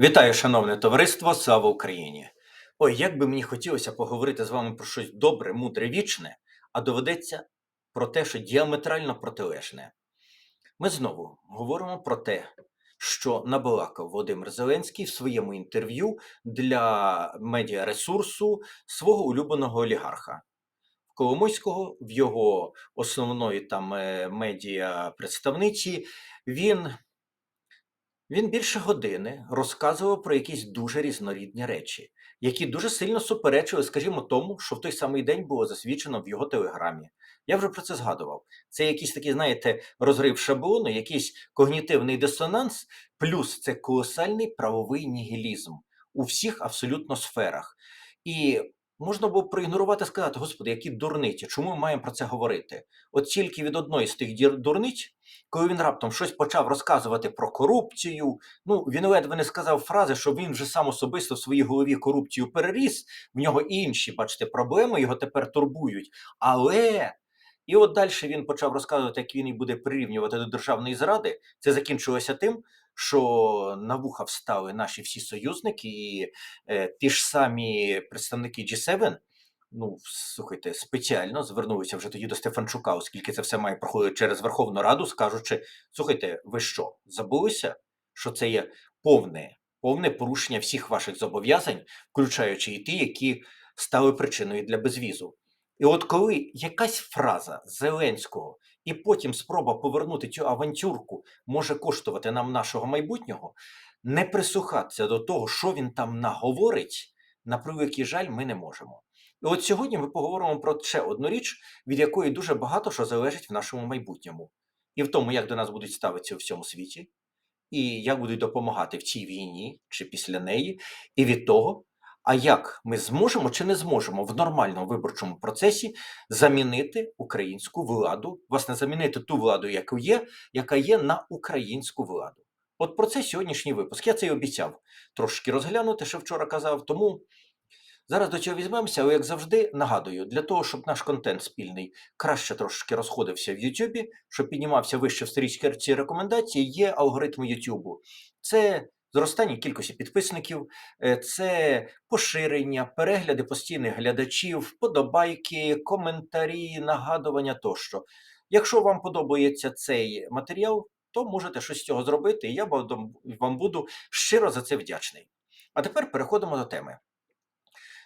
Вітаю, шановне товариство, слава Україні! Ой, як би мені хотілося поговорити з вами про щось добре, мудре, вічне, а доведеться про те, що діаметрально протилежне. Ми знову говоримо про те, що набалакав Володимир Зеленський в своєму інтерв'ю для медіаресурсу свого улюбленого олігарха. Коломойського в його основної там е, медіа представниці він він більше години розказував про якісь дуже різнорідні речі, які дуже сильно суперечили, скажімо, тому, що в той самий день було засвідчено в його телеграмі. Я вже про це згадував. Це якийсь такий, знаєте, розрив шаблону, якийсь когнітивний дисонанс, плюс це колосальний правовий нігілізм у всіх абсолютно сферах. І можна було проігнорувати, сказати, господи, які дурниці, чому ми маємо про це говорити? От тільки від одної з тих дурниць коли він раптом щось почав розказувати про корупцію, ну він ледве не сказав фрази, що він вже сам особисто в своїй голові корупцію переріс. В нього інші, бачите, проблеми його тепер турбують. Але і от далі він почав розказувати, як він і буде прирівнювати до державної зради. Це закінчилося тим, що на вуха встали наші всі союзники, і е, ті ж самі представники G7, ну, слухайте, спеціально звернулися вже тоді до Стефанчука, оскільки це все має проходити через Верховну Раду, скажучи: слухайте, ви що, забулися, що це є повне, повне порушення всіх ваших зобов'язань, включаючи і ті, які стали причиною для безвізу. І от коли якась фраза Зеленського і потім спроба повернути цю авантюрку може коштувати нам нашого майбутнього, не прислухатися до того, що він там наговорить, на превеликий жаль, ми не можемо. І от сьогодні ми поговоримо про ще одну річ, від якої дуже багато що залежить в нашому майбутньому, і в тому, як до нас будуть ставитися у всьому світі, і як будуть допомагати в цій війні чи після неї, і від того, а як ми зможемо чи не зможемо в нормальному виборчому процесі замінити українську владу, власне, замінити ту владу, яку є, яка є на українську владу. От про це сьогоднішній випуск. Я це й обіцяв трошки розглянути, що вчора казав. Тому Зараз до цього візьмемося, але як завжди нагадую, для того, щоб наш контент спільний краще трошки розходився в Ютубі, щоб піднімався вище в сторічці рекомендації, є алгоритми Ютубу. Це зростання кількості підписників, е, це поширення, перегляди постійних глядачів, вподобайки, коментарі, нагадування тощо. Якщо вам подобається цей матеріал, то можете щось з цього зробити, і я вам буду щиро за це вдячний. А тепер переходимо до теми.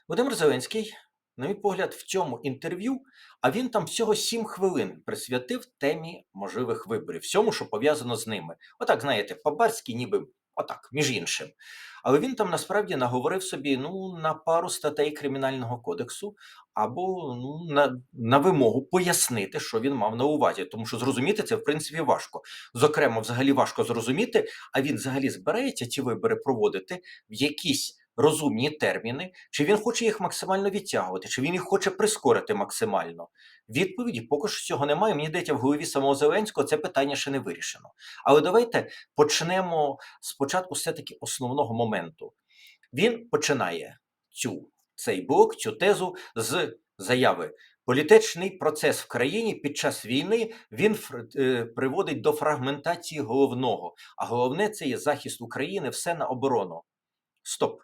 Володимир Зеленський, на мій погляд, в цьому інтерв'ю, а він там всього сім хвилин присвятив темі можливих виборів, всьому, що пов'язано з ними. Отак, знаєте, по-барськи ніби отак, між іншим. Але він там насправді наговорив собі ну, на пару статей Кримінального кодексу або ну, на, на вимогу пояснити, що він мав на увазі. Тому що зрозуміти це, в принципі, важко. Зокрема, взагалі важко зрозуміти, а він взагалі збирається ці вибори проводити в якісь розумні терміни, чи він хоче їх максимально відтягувати, чи він їх хоче прискорити максимально. Відповіді поки що цього немає. Мені здається, в голові самого Зеленського це питання ще не вирішено. Але давайте почнемо спочатку все-таки основного моменту. Він починає цю цей блок, цю тезу з заяви. Політичний процес в країні під час війни він е, приводить до фрагментації головного. А головне це є захист України, все на оборону. Стоп.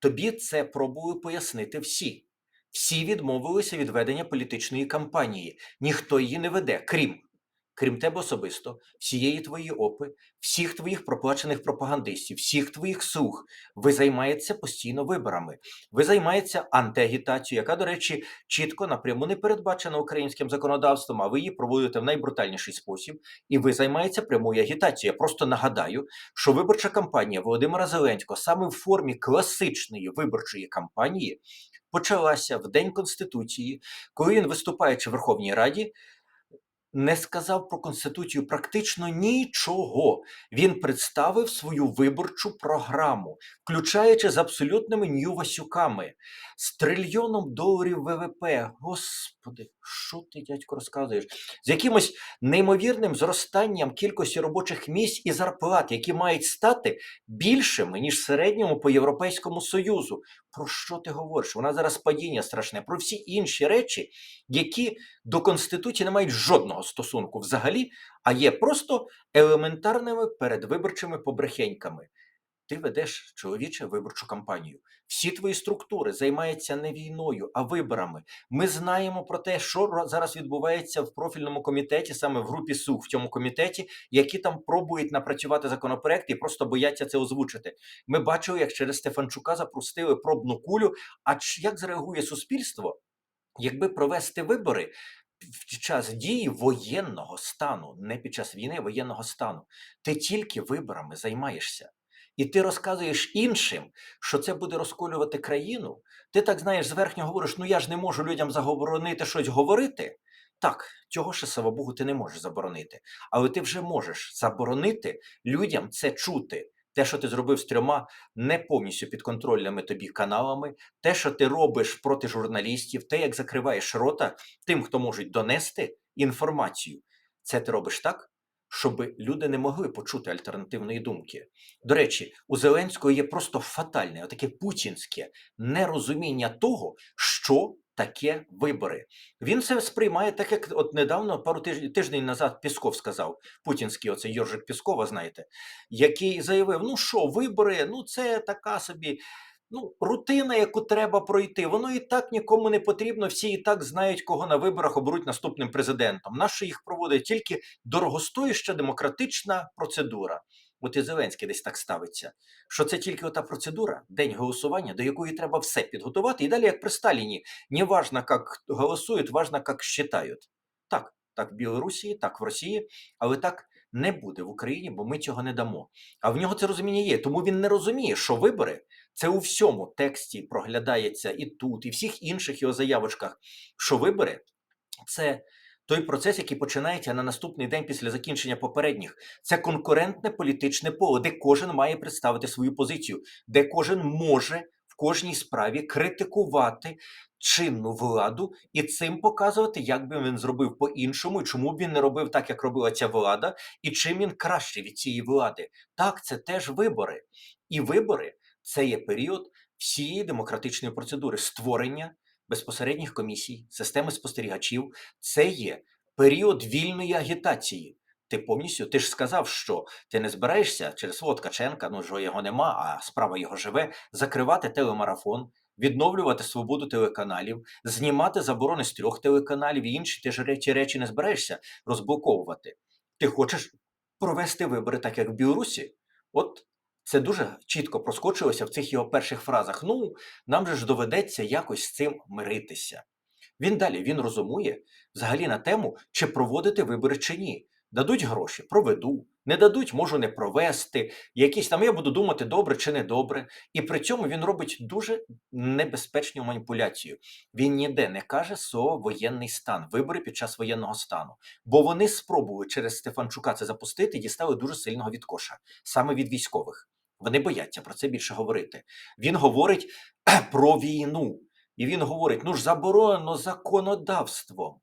Тобі це пробую пояснити всі. Всі відмовилися від ведення політичної кампанії. Ніхто її не веде, крім крім тебе особисто, всієї твої опи, всіх твоїх проплачених пропагандистів, всіх твоїх слуг. Ви займаєтеся постійно виборами. Ви займаєтеся антиагітацією, яка, до речі, чітко напряму не передбачена українським законодавством, а ви її проводите в найбрутальніший спосіб. І ви займаєтеся прямою агітацією. Я просто нагадаю, що виборча кампанія Володимира Зеленського саме в формі класичної виборчої кампанії. Почалася в День Конституції, коли він, виступаючи в Верховній Раді, не сказав про конституцію практично нічого. Він представив свою виборчу програму, включаючи з абсолютними нью-васюками, з трильйоном доларів ВВП. Господи, що ти, дядько, розказуєш? З якимось неймовірним зростанням кількості робочих місць і зарплат, які мають стати більшими ніж середньому по Європейському Союзу. Про що ти говориш? Вона зараз падіння страшне, про всі інші речі, які до Конституції не мають жодного стосунку взагалі, а є просто елементарними передвиборчими побрехеньками. Ти ведеш чоловіче виборчу кампанію. Всі твої структури займаються не війною, а виборами. Ми знаємо про те, що зараз відбувається в профільному комітеті, саме в групі СУХ, в цьому комітеті, які там пробують напрацювати законопроекти і просто бояться це озвучити. Ми бачили, як через Стефанчука запустили пробну кулю. А як зреагує суспільство, якби провести вибори в час дії воєнного стану, не під час війни, а воєнного стану? Ти тільки виборами займаєшся. І ти розказуєш іншим, що це буде розколювати країну. Ти так знаєш, зверхньо говориш: ну я ж не можу людям заборонити щось говорити. Так, цього ще, слава Богу, ти не можеш заборонити. Але ти вже можеш заборонити людям це чути. Те, що ти зробив з трьома не повністю підконтрольними тобі каналами, те, що ти робиш проти журналістів, те, як закриваєш рота тим, хто можуть донести інформацію, це ти робиш так, щоб люди не могли почути альтернативної думки. До речі, у Зеленського є просто фатальне, таке путінське нерозуміння того, що таке вибори. Він це сприймає так, як от недавно, пару тижнів тиждень назад Пісков сказав, путінський оцей Йоржик Піскова, знаєте, який заявив: ну що, вибори, ну це така собі. Ну, рутина, яку треба пройти, воно і так нікому не потрібно. Всі і так знають, кого на виборах оберуть наступним президентом. Нащо їх проводить тільки дорогостояща демократична процедура. От і Зеленський десь так ставиться, що це тільки ота процедура, день голосування, до якої треба все підготувати. І далі, як при Сталіні, не важно, як голосують, важно, як считають. Так, так в Білорусі, так в Росії, але так не буде в Україні, бо ми цього не дамо. А в нього це розуміння є. Тому він не розуміє, що вибори це у всьому тексті проглядається і тут, і всіх інших його заявочках, що вибори це той процес, який починається на наступний день після закінчення попередніх. Це конкурентне політичне поле, де кожен має представити свою позицію, де кожен може в кожній справі критикувати чинну владу і цим показувати, як би він зробив по-іншому, і чому б він не робив так, як робила ця влада, і чим він краще від цієї влади. Так, це теж вибори. І вибори це є період всієї демократичної процедури створення безпосередніх комісій, системи спостерігачів. Це є період вільної агітації. Ти повністю ти ж сказав, що ти не збираєшся через свого Ткаченка, ну ж його нема, а справа його живе, закривати телемарафон, відновлювати свободу телеканалів, знімати заборони з трьох телеканалів і інші ти ж речі речі не збираєшся розблоковувати. Ти хочеш провести вибори, так як в Білорусі? От це дуже чітко проскочилося в цих його перших фразах. Ну, нам же ж доведеться якось з цим миритися. Він далі він розумує взагалі на тему, чи проводити вибори чи ні. Дадуть гроші, проведу. Не дадуть, можу не провести. Якісь там я буду думати, добре чи не добре. І при цьому він робить дуже небезпечну маніпуляцію. Він ніде не каже слово воєнний стан, вибори під час воєнного стану. Бо вони спробували через Стефанчука це запустити і дістали дуже сильного відкоша, саме від військових. Вони бояться про це більше говорити. Він говорить про війну. І він говорить: ну ж заборонено законодавством.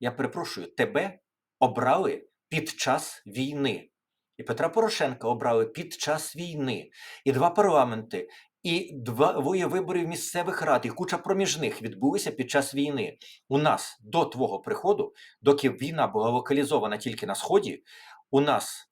Я перепрошую, тебе обрали під час війни. І Петра Порошенка обрали під час війни. І два парламенти, і двоє виборів місцевих рад, і куча проміжних відбулися під час війни. У нас до твого приходу, доки війна була локалізована тільки на сході, у нас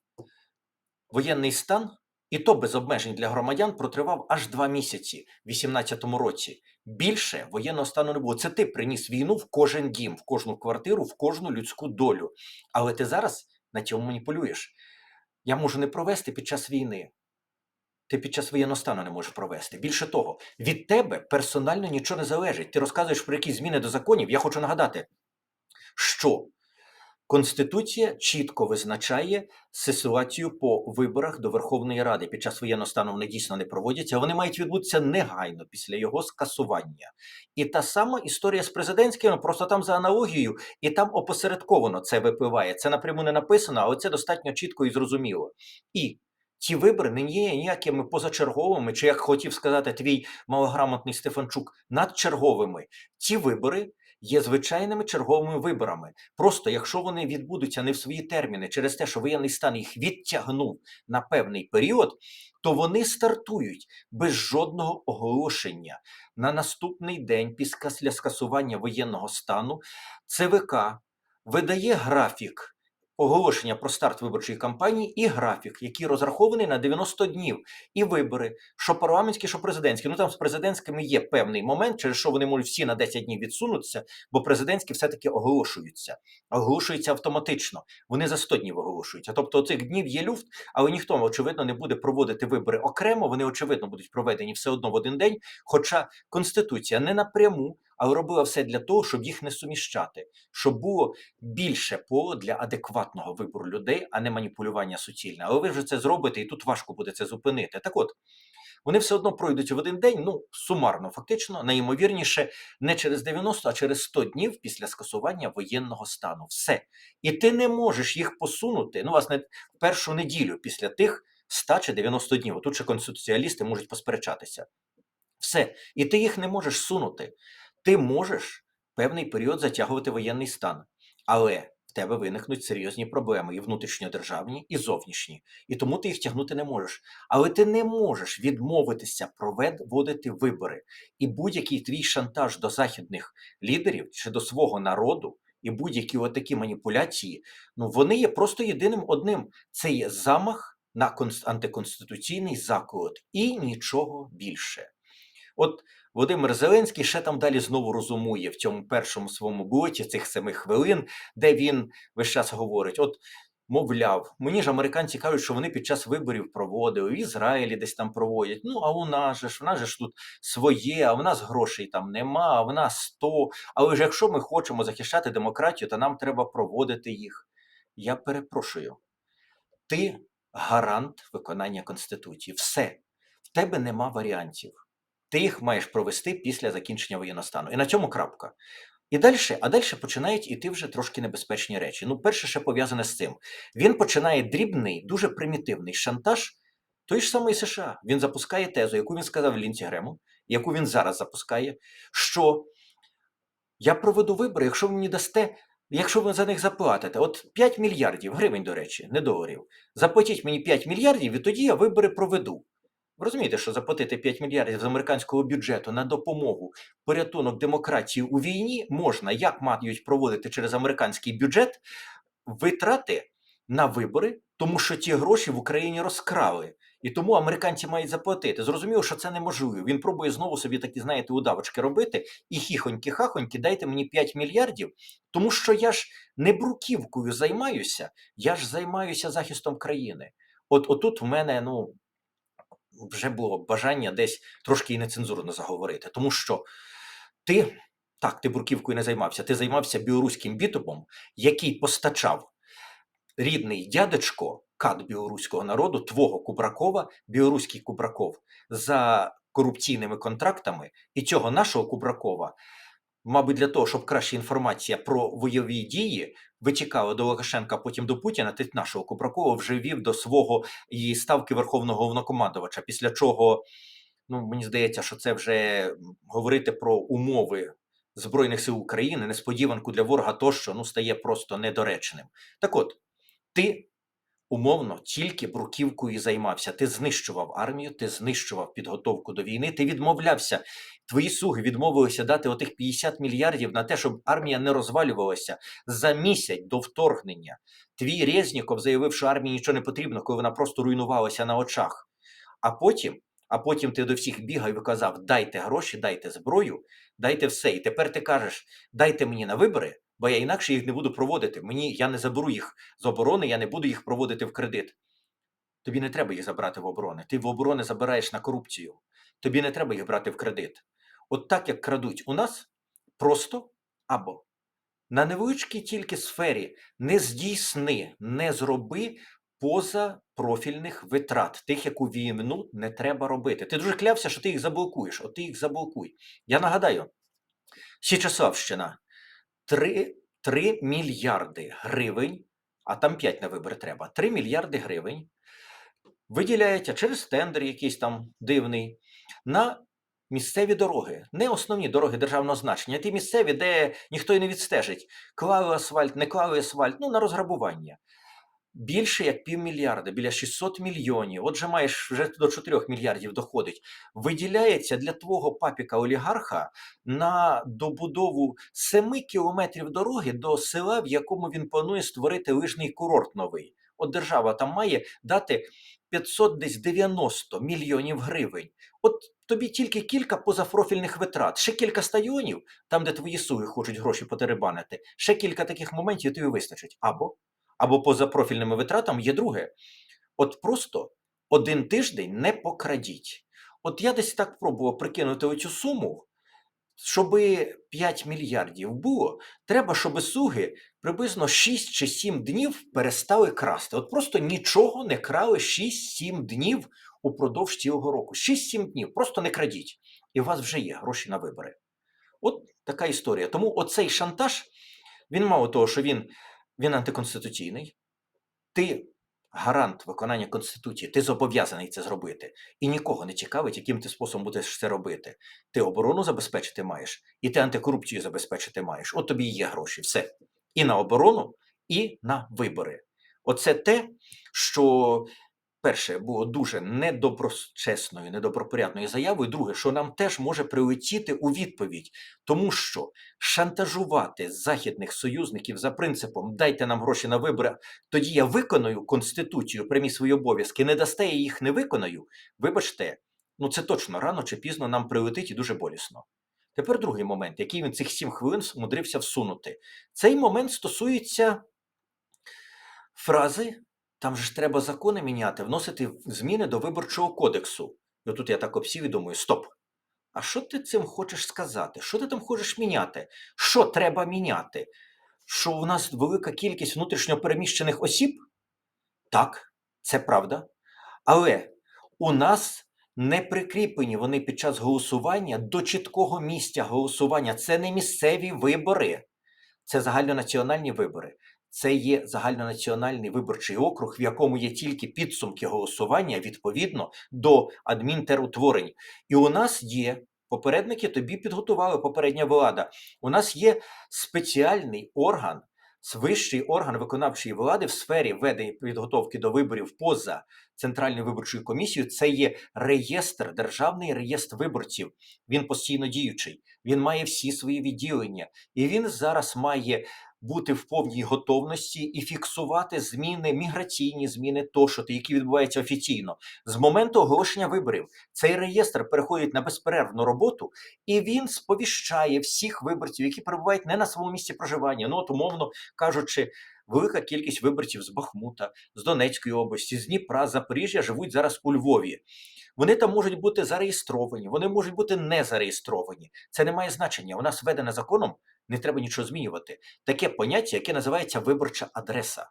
воєнний стан, і то без обмежень для громадян протривав аж два місяці в 18-му році. Більше воєнного стану не було. Це ти приніс війну в кожен дім, в кожну квартиру, в кожну людську долю. Але ти зараз на цьому маніпулюєш. Я можу не провести під час війни. Ти під час воєнного стану не можеш провести. Більше того, від тебе персонально нічого не залежить. Ти розказуєш про якісь зміни до законів. Я хочу нагадати, що Конституція чітко визначає ситуацію по виборах до Верховної Ради. Під час воєнного стану вони дійсно не проводяться, вони мають відбутися негайно після його скасування. І та сама історія з президентськими, просто там за аналогією, і там опосередковано це випливає. Це напряму не написано, але це достатньо чітко і зрозуміло. І ці вибори не є ніякими позачерговими, чи як хотів сказати твій малограмотний Стефанчук, надчерговими. Ці вибори є звичайними черговими виборами. Просто якщо вони відбудуться не в свої терміни через те, що воєнний стан їх відтягнув на певний період, то вони стартують без жодного оголошення на наступний день після скасування воєнного стану. ЦВК видає графік оголошення про старт виборчої кампанії і графік, який розрахований на 90 днів, і вибори, що парламентські, що президентські. Ну там з президентськими є певний момент, через що вони можуть всі на 10 днів відсунутися, бо президентські все-таки оголошуються, оголошуються автоматично. Вони за 100 днів оголошуються. Тобто цих днів є люфт, але ніхто очевидно не буде проводити вибори окремо. Вони очевидно будуть проведені все одно в один день. Хоча конституція не напряму, але робила все для того, щоб їх не суміщати, щоб було більше поле для адекватного вибору людей, а не маніпулювання суцільне. Але ви вже це зробите, і тут важко буде це зупинити. Так от. Вони все одно пройдуть в один день, ну сумарно, фактично, найімовірніше, не через 90, а через 100 днів після скасування воєнного стану. Все. І ти не можеш їх посунути, ну, власне, першу неділю після тих 100 чи 90 днів. Тут ще конституціалісти можуть посперечатися. Все. І ти їх не можеш сунути. Ти можеш певний період затягувати воєнний стан, але в тебе виникнуть серйозні проблеми і внутрішньодержавні, і зовнішні. І тому ти їх тягнути не можеш. Але ти не можеш відмовитися проводити вибори. І будь-який твій шантаж до західних лідерів чи до свого народу, і будь-які отакі маніпуляції, ну вони є просто єдиним одним: це є замах на антиконституційний заклад і нічого більше. От Володимир Зеленський ще там далі знову розумує в цьому першому своєму блоці цих семи хвилин, де він весь час говорить: от, мовляв, мені ж американці кажуть, що вони під час виборів проводили, в Ізраїлі десь там проводять. Ну, а у нас же ж, в нас же ж тут своє, а в нас грошей там нема, а в нас сто. Але ж якщо ми хочемо захищати демократію, то нам треба проводити їх. Я перепрошую, ти гарант виконання Конституції. Все, в тебе нема варіантів ти їх маєш провести після закінчення воєнного стану. І на цьому крапка. І далі, а далі починають іти вже трошки небезпечні речі. Ну, перше, ще пов'язане з цим. Він починає дрібний, дуже примітивний шантаж той ж самий США. Він запускає тезу, яку він сказав Лінці Грему, яку він зараз запускає, що я проведу вибори, якщо ви мені дасте. Якщо ви за них заплатите, от 5 мільярдів гривень, до речі, не доларів, заплатіть мені 5 мільярдів, і тоді я вибори проведу. Ви розумієте, що заплатити 5 мільярдів з американського бюджету на допомогу порятунок демократії у війні можна, як мають проводити через американський бюджет витрати на вибори, тому що ті гроші в Україні розкрали. І тому американці мають заплатити. Зрозуміло, що це неможливо. Він пробує знову собі такі, знаєте, удавочки робити. І хіхоньки-хахоньки, дайте мені 5 мільярдів, тому що я ж не бруківкою займаюся, я ж займаюся захистом країни. От отут в мене, ну вже було бажання десь трошки і нецензурно заговорити, тому що ти так, ти бурківкою не займався, ти займався білоруським бітумом, який постачав рідний дядечко кат білоруського народу, твого Кубракова, білоруський Кубраков, за корупційними контрактами, і цього нашого Кубракова мабуть, для того, щоб краща інформація про бойові дії витікала до Лукашенка, потім до Путіна, ти нашого Купракова вже вів до свого її ставки верховного головнокомандувача. Після чого, ну мені здається, що це вже говорити про умови. Збройних сил України несподіванку для ворога тощо ну стає просто недоречним. Так от ти умовно тільки бруківкою займався. Ти знищував армію, ти знищував підготовку до війни, ти відмовлявся. Твої суги відмовилися дати отих 50 мільярдів на те, щоб армія не розвалювалася за місяць до вторгнення. Твій Резніков заявив, що армії нічого не потрібно, коли вона просто руйнувалася на очах. А потім. А потім ти до всіх бігав і казав: дайте гроші, дайте зброю, дайте все. І тепер ти кажеш, дайте мені на вибори, бо я інакше їх не буду проводити. Мені я не заберу їх з оборони, я не буду їх проводити в кредит. Тобі не треба їх забрати в оборони. Ти в оборони забираєш на корупцію. Тобі не треба їх брати в кредит. От так як крадуть у нас, просто або на невеличкій тільки сфері не здійсни, не зроби поза профільних витрат, тих, яку війну не треба робити. Ти дуже клявся, що ти їх заблокуєш, от ти їх заблокуй. Я нагадаю, Січасовщина 3, 3 мільярди гривень, а там 5 на вибори треба. 3 мільярди гривень виділяється через тендер якийсь там дивний на місцеві дороги, не основні дороги державного значення, а ті місцеві, де ніхто і не відстежить. Клали асфальт, не клали асфальт, ну на розграбування. Більше як півмільярда, біля 600 мільйонів, отже, маєш вже до 4 мільярдів доходить, виділяється для твого папіка-олігарха на добудову 7 кілометрів дороги до села, в якому він планує створити лижний курорт новий. От держава там має дати 500 десь 90 мільйонів гривень. От тобі тільки кілька позапрофільних витрат, ще кілька стадіонів, там, де твої суги хочуть гроші потеребанити, ще кілька таких моментів тобі вистачить. Або, або поза профільними витратами є друге. От просто один тиждень не покрадіть. От я десь так пробував прикинути оцю суму. Щоб 5 мільярдів було, треба, щоб суги приблизно 6 чи 7 днів перестали красти. От просто нічого не крали 6-7 днів упродовж цілого року. 6-7 днів. Просто не крадіть. І у вас вже є гроші на вибори. От така історія. Тому оцей шантаж, він мало того, що він, він антиконституційний. Ти гарант виконання Конституції, ти зобов'язаний це зробити. І нікого не цікавить, яким ти способом будеш це робити. Ти оборону забезпечити маєш, і ти антикорупцію забезпечити маєш. От тобі є гроші. Все. І на оборону, і на вибори. Оце те, що перше було дуже недоброчесною, недобропорядною заявою. Друге, що нам теж може прилетіти у відповідь, тому що шантажувати західних союзників за принципом дайте нам гроші на вибори, тоді я виконую конституцію, прямі свої обов'язки, не дасте я їх не виконаю. Вибачте, ну це точно рано чи пізно нам прилетить і дуже болісно. Тепер другий момент, який він цих сім хвилин змудрився всунути. Цей момент стосується фрази там же ж треба закони міняти, вносити зміни до виборчого кодексу. І тут я так обсів і думаю: стоп. А що ти цим хочеш сказати? Що ти там хочеш міняти? Що треба міняти? Що у нас велика кількість внутрішньопереміщених осіб? Так, це правда. Але у нас не прикріплені вони під час голосування до чіткого місця голосування. Це не місцеві вибори, це загальнонаціональні вибори. Це є загальнонаціональний виборчий округ, в якому є тільки підсумки голосування відповідно до адмінтерутворень. І у нас є попередники, тобі підготували попередня влада. У нас є спеціальний орган, вищий орган виконавчої влади в сфері ведення підготовки до виборів поза Центральною виборчою комісією. Це є реєстр, державний реєстр виборців. Він постійно діючий. Він має всі свої відділення, і він зараз має бути в повній готовності і фіксувати зміни, міграційні зміни, тощо, які відбуваються офіційно. З моменту оголошення виборів цей реєстр переходить на безперервну роботу, і він сповіщає всіх виборців, які перебувають не на своєму місці проживання. Ну, от, умовно кажучи. Велика кількість виборців з Бахмута, з Донецької області, з Дніпра, Запоріжжя живуть зараз у Львові. Вони там можуть бути зареєстровані, вони можуть бути не зареєстровані. Це не має значення. У нас введено законом не треба нічого змінювати. Таке поняття, яке називається виборча адреса.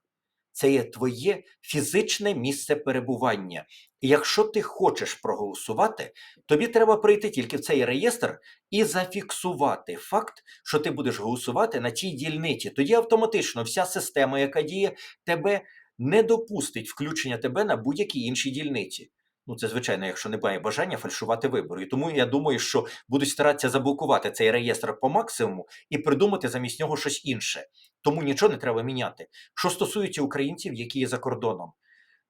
Це є твоє фізичне місце перебування. І якщо ти хочеш проголосувати, тобі треба прийти тільки в цей реєстр і зафіксувати факт, що ти будеш голосувати на тій дільниці. Тоді автоматично вся система, яка діє, тебе не допустить включення тебе на будь-якій іншій дільниці. Ну, це звичайно, якщо немає бажання фальшувати вибори. І тому я думаю, що будуть старатися заблокувати цей реєстр по максимуму і придумати замість нього щось інше. Тому нічого не треба міняти. Що стосується українців, які є за кордоном,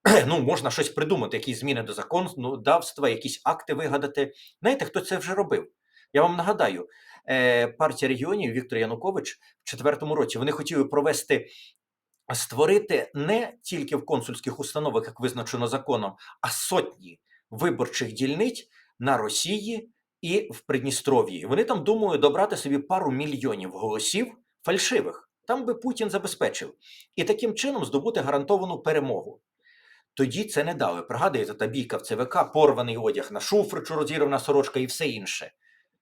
ну можна щось придумати, якісь зміни до законодавства, якісь акти вигадати. Знаєте, хто це вже робив? Я вам нагадаю, е, партія регіонів Віктор Янукович в четвертому році вони хотіли провести створити не тільки в консульських установах, як визначено законом, а сотні виборчих дільниць на Росії і в Придністров'ї. Вони там думають добрати собі пару мільйонів голосів фальшивих. Там би Путін забезпечив і таким чином здобути гарантовану перемогу. Тоді це не дали. Пригадуєте, та бійка в ЦВК, порваний одяг на шуфричу, розірвана сорочка і все інше.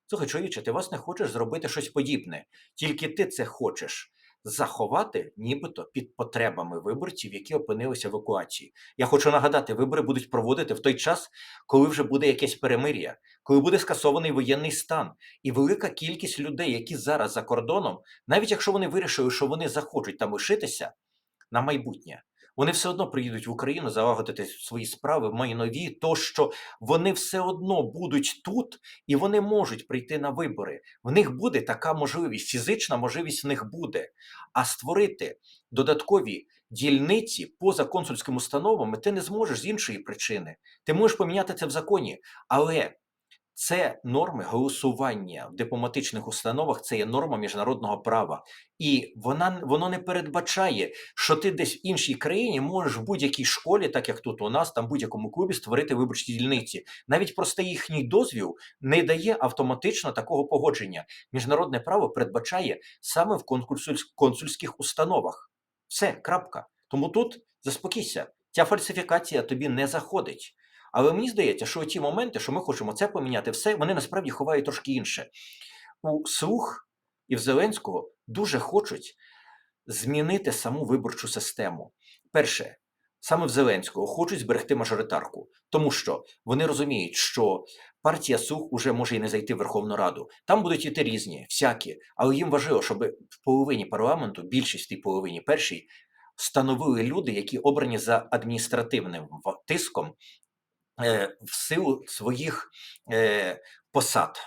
Слухай, чоловіче, ти вас не хочеш зробити щось подібне, тільки ти це хочеш заховати, нібито під потребами виборців, які опинилися в евакуації. Я хочу нагадати, вибори будуть проводити в той час, коли вже буде якесь перемир'я, коли буде скасований воєнний стан, і велика кількість людей, які зараз за кордоном, навіть якщо вони вирішили, що вони захочуть там лишитися на майбутнє. Вони все одно приїдуть в Україну залагодити свої справи, майнові, то що вони все одно будуть тут і вони можуть прийти на вибори. В них буде така можливість, фізична можливість в них буде. А створити додаткові дільниці поза консульськими установами ти не зможеш з іншої причини. Ти можеш поміняти це в законі, але це норми голосування в дипломатичних установах, це є норма міжнародного права. І вона, воно не передбачає, що ти десь в іншій країні можеш в будь-якій школі, так як тут у нас, там будь-якому клубі, створити виборчі дільниці. Навіть простий їхній дозвіл не дає автоматично такого погодження. Міжнародне право передбачає саме в консульсь- консульських установах. Все, крапка. Тому тут заспокійся, ця фальсифікація тобі не заходить. Але мені здається, що ті моменти, що ми хочемо це поміняти, все вони насправді ховають трошки інше. У слух і в Зеленського дуже хочуть змінити саму виборчу систему. Перше, саме в Зеленського хочуть зберегти мажоритарку, тому що вони розуміють, що партія Сух уже може і не зайти в Верховну Раду. Там будуть іти різні, всякі, але їм важливо, щоб в половині парламенту, більшість в тій половині першій, становили люди, які обрані за адміністративним тиском в силу своїх е, посад.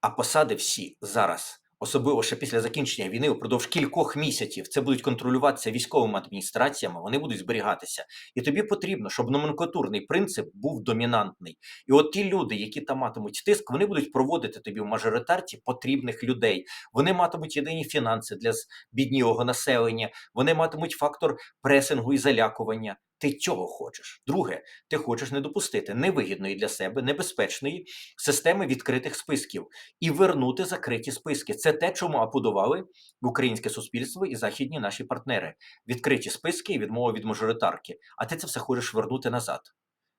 А посади всі зараз, особливо ще після закінчення війни, упродовж кількох місяців, це будуть контролюватися військовими адміністраціями, вони будуть зберігатися. І тобі потрібно, щоб номенклатурний принцип був домінантний. І от ті люди, які там матимуть тиск, вони будуть проводити тобі в мажоритарці потрібних людей. Вони матимуть єдині фінанси для біднілого населення, вони матимуть фактор пресингу і залякування. Ти цього хочеш. Друге, ти хочеш не допустити невигідної для себе небезпечної системи відкритих списків і вернути закриті списки. Це те, чому аподували українське суспільство і західні наші партнери. Відкриті списки і відмова від мажоритарки. А ти це все хочеш вернути назад.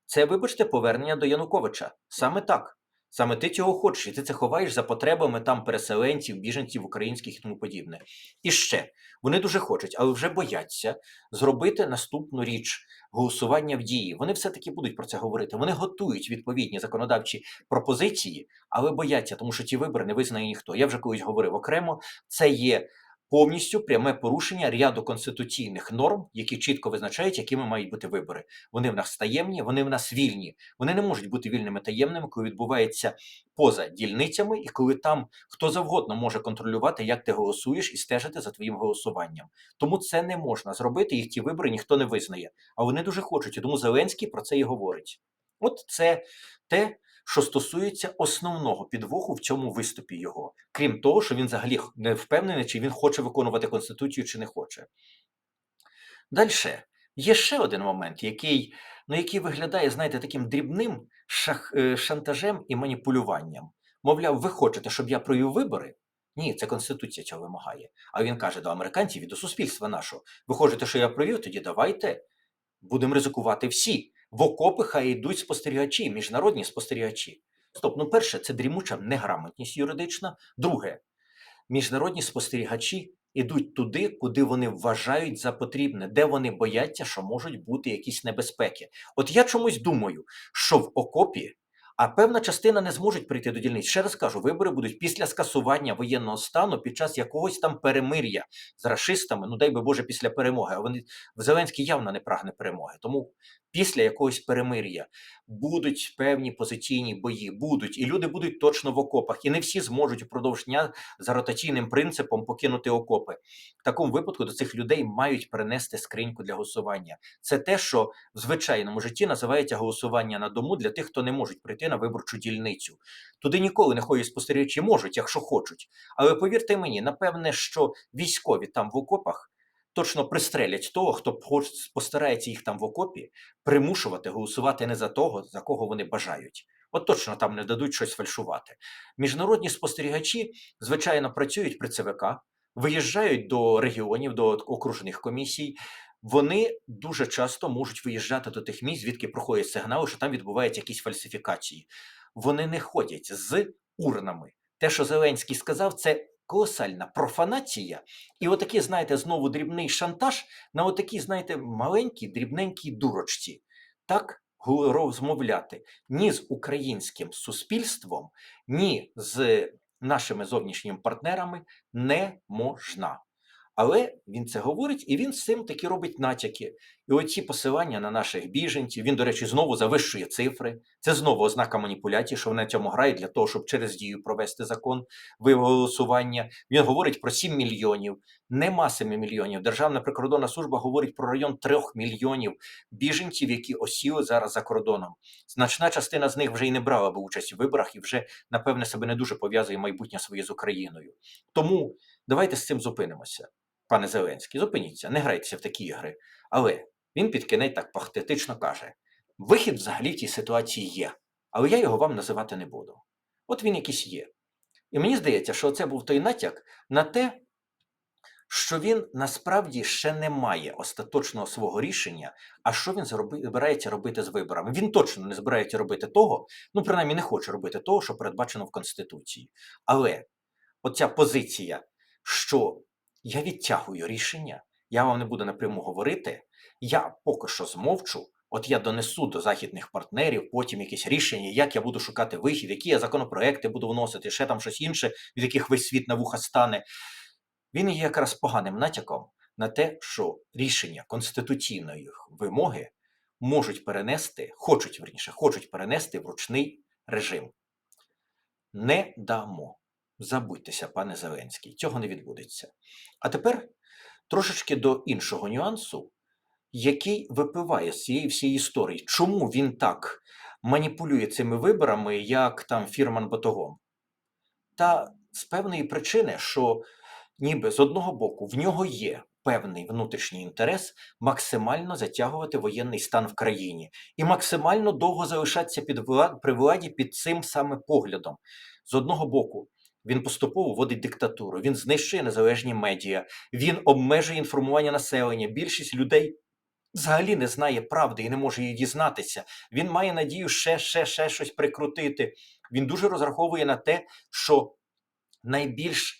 Це, вибачте, повернення до Януковича. Саме так. Саме ти цього хочеш, і ти це ховаєш за потребами там переселенців, біженців українських і тому подібне. І ще вони дуже хочуть, але вже бояться зробити наступну річ голосування в дії. Вони все-таки будуть про це говорити. Вони готують відповідні законодавчі пропозиції, але бояться, тому що ті вибори не визнає ніхто. Я вже колись говорив окремо. Це є повністю пряме порушення ряду конституційних норм, які чітко визначають, якими мають бути вибори. Вони в нас таємні, вони в нас вільні. Вони не можуть бути вільними таємними, коли відбувається поза дільницями, і коли там хто завгодно може контролювати, як ти голосуєш, і стежити за твоїм голосуванням. Тому це не можна зробити. Їх ті вибори ніхто не визнає. А вони дуже хочуть. І тому Зеленський про це і говорить. От це те, що стосується основного підвоху в цьому виступі його, крім того, що він взагалі не впевнений, чи він хоче виконувати конституцію, чи не хоче. Далі є ще один момент, який, ну, який виглядає, знаєте, таким дрібним шах, е, шантажем і маніпулюванням. Мовляв, ви хочете, щоб я провів вибори? Ні, це конституція цього вимагає. А він каже до американців і до суспільства нашого: ви хочете, що я провів? Тоді давайте будемо ризикувати всі. В окопи хай йдуть спостерігачі, міжнародні спостерігачі. Стоп, ну перше, це дрімуча неграмотність юридична. Друге, міжнародні спостерігачі йдуть туди, куди вони вважають за потрібне, де вони бояться, що можуть бути якісь небезпеки. От я чомусь думаю, що в окопі, а певна частина не зможуть прийти до дільниць. Ще раз кажу, вибори будуть після скасування воєнного стану під час якогось там перемир'я з рашистами. Ну дай би Боже, після перемоги. А вони в Зеленський явно не прагне перемоги. Тому після якогось перемир'я будуть певні позиційні бої, будуть, і люди будуть точно в окопах, і не всі зможуть упродовж дня за ротаційним принципом покинути окопи. В такому випадку до цих людей мають принести скриньку для голосування. Це те, що в звичайному житті називається голосування на дому для тих, хто не можуть прийти на виборчу дільницю. Туди ніколи не ходять спостерігачі, можуть, якщо хочуть. Але повірте мені, напевне, що військові там в окопах. Точно пристрелять того, хто постарається їх там в окопі примушувати голосувати не за того, за кого вони бажають. От точно там не дадуть щось фальшувати. Міжнародні спостерігачі, звичайно, працюють при ЦВК, виїжджають до регіонів, до окружних комісій. Вони дуже часто можуть виїжджати до тих місць, звідки проходять сигнали, що там відбуваються якісь фальсифікації. Вони не ходять з урнами. Те, що Зеленський сказав, це колосальна профанація. І отакий, знаєте, знову дрібний шантаж на отакій, знаєте, маленькій, дрібненькій дурочці. Так розмовляти ні з українським суспільством, ні з нашими зовнішніми партнерами не можна. Але він це говорить, і він з цим таки робить натяки. І оці посилання на наших біженців, він, до речі, знову завищує цифри. Це знову ознака маніпуляції, що вони на цьому грають для того, щоб через дію провести закон голосування. Він говорить про 7 мільйонів. Нема 7 мільйонів. Державна прикордонна служба говорить про район 3 мільйонів біженців, які осіли зараз за кордоном. Значна частина з них вже й не брала би участь у виборах і вже, напевне, себе не дуже пов'язує майбутнє своє з Україною. Тому давайте з цим зупинимося, пане Зеленський. Зупиніться, не грайтеся в такі ігри. Але він під кінець так пахтетично каже: вихід взагалі в тій ситуації є, але я його вам називати не буду. От він якийсь є. І мені здається, що це був той натяк на те, що він насправді ще не має остаточного свого рішення, а що він збирається робити з виборами. Він точно не збирається робити того, ну принаймні не хоче робити того, що передбачено в Конституції. Але оця позиція, що я відтягую рішення, я вам не буду напряму говорити, я поки що змовчу. От я донесу до західних партнерів потім якесь рішення, як я буду шукати вихід, які я законопроекти буду вносити, ще там щось інше, від яких весь світ на вуха стане. Він є якраз поганим натяком на те, що рішення конституційної вимоги можуть перенести, хочуть верніше, хочуть перенести в ручний режим. Не дамо. Забудьтеся, пане Зеленський, цього не відбудеться. А тепер трошечки до іншого нюансу, який випиває з цієї всієї історії. Чому він так маніпулює цими виборами, як там Фірман Батогом? Та з певної причини, що ніби з одного боку в нього є певний внутрішній інтерес максимально затягувати воєнний стан в країні і максимально довго залишатися під влад, при владі під цим саме поглядом. З одного боку, він поступово вводить диктатуру, він знищує незалежні медіа, він обмежує інформування населення. Більшість людей взагалі не знає правди і не може її дізнатися. Він має надію ще, ще, ще щось прикрутити. Він дуже розраховує на те, що найбільш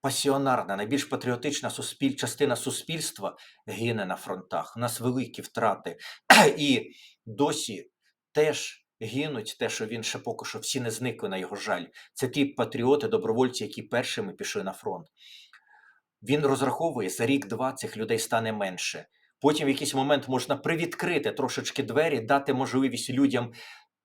пасіонарна, найбільш патріотична суспіль... частина суспільства гине на фронтах. У нас великі втрати. І досі теж гинуть те, що він ще поки що всі не зникли на його жаль. Це ті патріоти, добровольці, які першими пішли на фронт. Він розраховує, за рік-два цих людей стане менше. Потім в якийсь момент можна привідкрити трошечки двері, дати можливість людям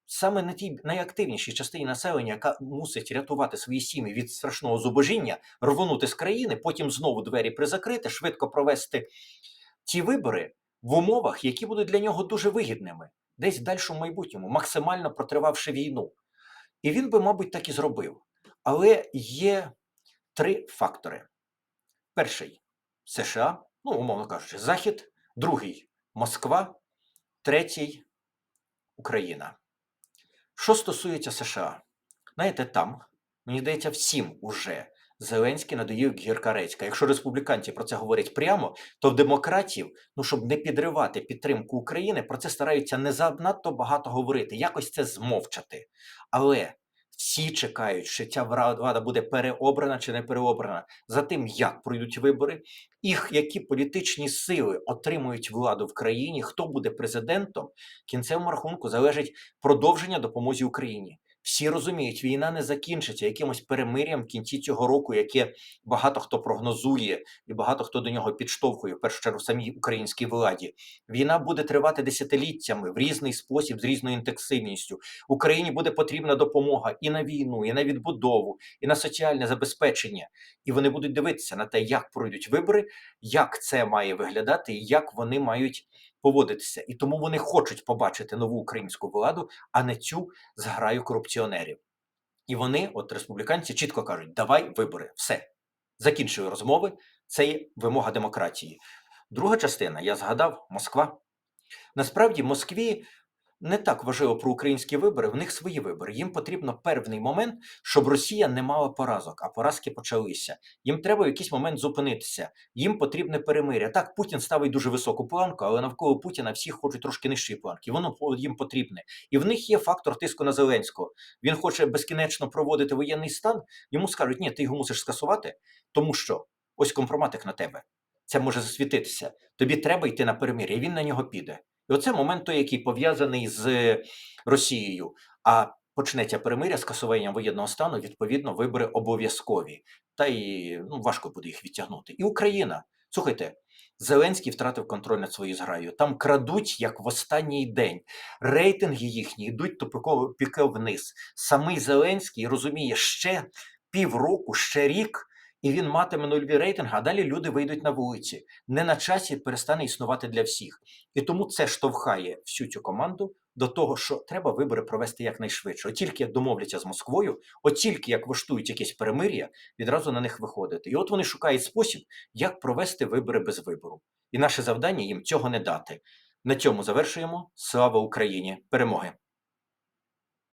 саме на тій найактивнішій частині населення, яка мусить рятувати свої сім'ї від страшного зубожіння, рвонути з країни, потім знову двері призакрити, швидко провести ті вибори в умовах, які будуть для нього дуже вигідними, десь в дальшому майбутньому, максимально протривавши війну. І він би, мабуть, так і зробив. Але є три фактори: перший США, ну, умовно кажучи, Захід, другий Москва, третій Україна. Що стосується США, знаєте, там, мені здається, всім уже Зеленський надоїв гірка редька. Якщо республіканці про це говорять прямо, то в демократів, ну щоб не підривати підтримку України, про це стараються не занадто багато говорити, якось це змовчати. Але всі чекають, що ця влада буде переобрана чи не переобрана за тим, як пройдуть вибори, і які політичні сили отримують владу в країні, хто буде президентом, кінцевому рахунку залежить продовження допомозі Україні. Всі розуміють, війна не закінчиться якимось перемир'ям в кінці цього року, яке багато хто прогнозує, і багато хто до нього підштовхує, в першу чергу, самій українській владі. Війна буде тривати десятиліттями в різний спосіб, з різною інтенсивністю. Україні буде потрібна допомога і на війну, і на відбудову, і на соціальне забезпечення. І вони будуть дивитися на те, як пройдуть вибори, як це має виглядати, і як вони мають поводитися. І тому вони хочуть побачити нову українську владу, а не цю зграю корупціонерів. І вони, от республіканці, чітко кажуть: давай вибори, все. Закінчую розмови. Це є вимога демократії. Друга частина, я згадав, Москва. Насправді, Москві не так важливо про українські вибори, в них свої вибори. Їм потрібно певний момент, щоб Росія не мала поразок, а поразки почалися. Їм треба в якийсь момент зупинитися. Їм потрібне перемиря. Так, Путін ставить дуже високу планку, але навколо Путіна всі хочуть трошки нижчої планки. Воно їм потрібне. І в них є фактор тиску на Зеленського. Він хоче безкінечно проводити воєнний стан. Йому скажуть, ні, ти його мусиш скасувати, тому що ось компроматик на тебе. Це може засвітитися. Тобі треба йти на перемир'я, і він на нього піде. І оце момент той, який пов'язаний з Росією. А почнеться перемиря з скасуванням воєнного стану, відповідно, вибори обов'язкові. Та й ну, важко буде їх відтягнути. І Україна. Слухайте, Зеленський втратив контроль над своєю зграєю. Там крадуть як в останній день. Рейтинги їхні йдуть тупиково піке вниз. Самий Зеленський розуміє ще півроку, ще рік, і він матиме нульові рейтинги, а далі люди вийдуть на вулиці. Не на часі перестане існувати для всіх. І тому це штовхає всю цю команду до того, що треба вибори провести якнайшвидше. От тільки як домовляться з Москвою, от тільки як влаштують якесь перемир'я, відразу на них виходити. І от вони шукають спосіб, як провести вибори без вибору. І наше завдання їм цього не дати. На цьому завершуємо. Слава Україні! Перемоги!